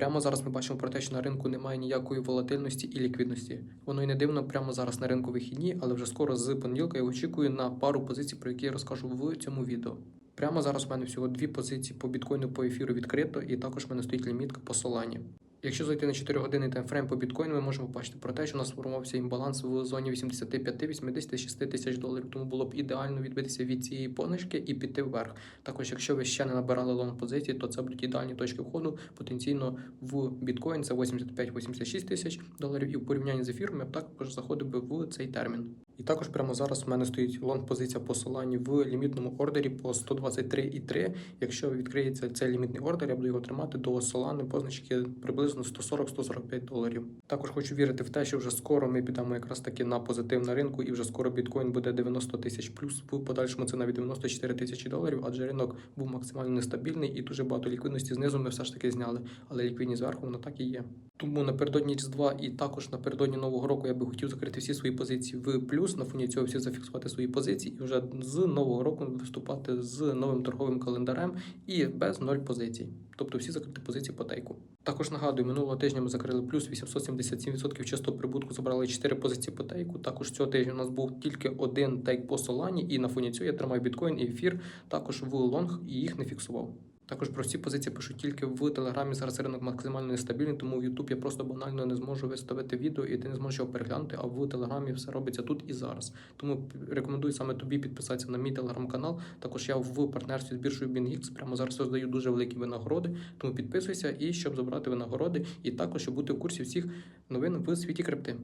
Прямо зараз ми бачимо про те, що на ринку немає ніякої волатильності і ліквідності. Воно й не дивно прямо зараз на ринку вихідні, але вже скоро з понеділка я очікую на пару позицій, про які я розкажу в цьому відео. Прямо зараз в мене всього дві позиції по біткоїну по ефіру відкрито, і також в мене стоїть лімітка по Солані. Якщо зайти на 4 години таймфрейм по біткоїну, ми можемо побачити про те, що у нас сформувався імбаланс в зоні 85-86 тисяч доларів. Тому було б ідеально відбитися від цієї позначки і піти вверх. Також, якщо ви ще не набирали лонг позиції, то це будуть ідеальні точки входу. Потенційно в біткоін це 85-86 тисяч доларів. І в порівнянні з ефіром я б також заходив би в цей термін. І також прямо зараз в мене стоїть лонг позиція по Solana в лімітному ордері по 123,3. Якщо відкриється цей лімітний ордер, я буду його тримати до Solana позначки приблизно 140-145 доларів. Також хочу вірити в те, що вже скоро ми підемо якраз таки на позитив на ринку, і вже скоро біткоін буде 90 тисяч плюс. В подальшому це навіть 94 тисячі доларів, адже ринок був максимально нестабільний і дуже багато ліквідності знизу ми все ж таки зняли. Але ліквідність зверху вона так і є. Тому напередодні Різдва і також напередодні Нового року я би хотів закрити всі свої позиції в плюс. На фоні цього всі зафіксувати свої позиції і вже з нового року виступати з новим торговим календарем і без ноль позицій. Тобто всі закриті позиції по тейку. Також нагадую, минулого тижня ми закрили плюс 877% чистого прибутку, забрали 4 позиції по тейку. Також цього тижня у нас був тільки один тейк по Солані, і на фоні цього я тримаю біткоін і ефір також в лонг і їх не фіксував. Також про ці позиції пишу тільки в телеграмі. Зараз ринок максимально нестабільний, тому в YouTube я просто банально не зможу виставити відео і ти не зможеш його переглянути. А в телеграмі все робиться тут і зараз. Тому рекомендую саме тобі підписатися на мій телеграм-канал. Також я в партнерстві з біржею BingX прямо зараз роздаю дуже великі винагороди. Тому підписуйся і щоб забрати винагороди, і також щоб бути в курсі всіх новин в світі крипти.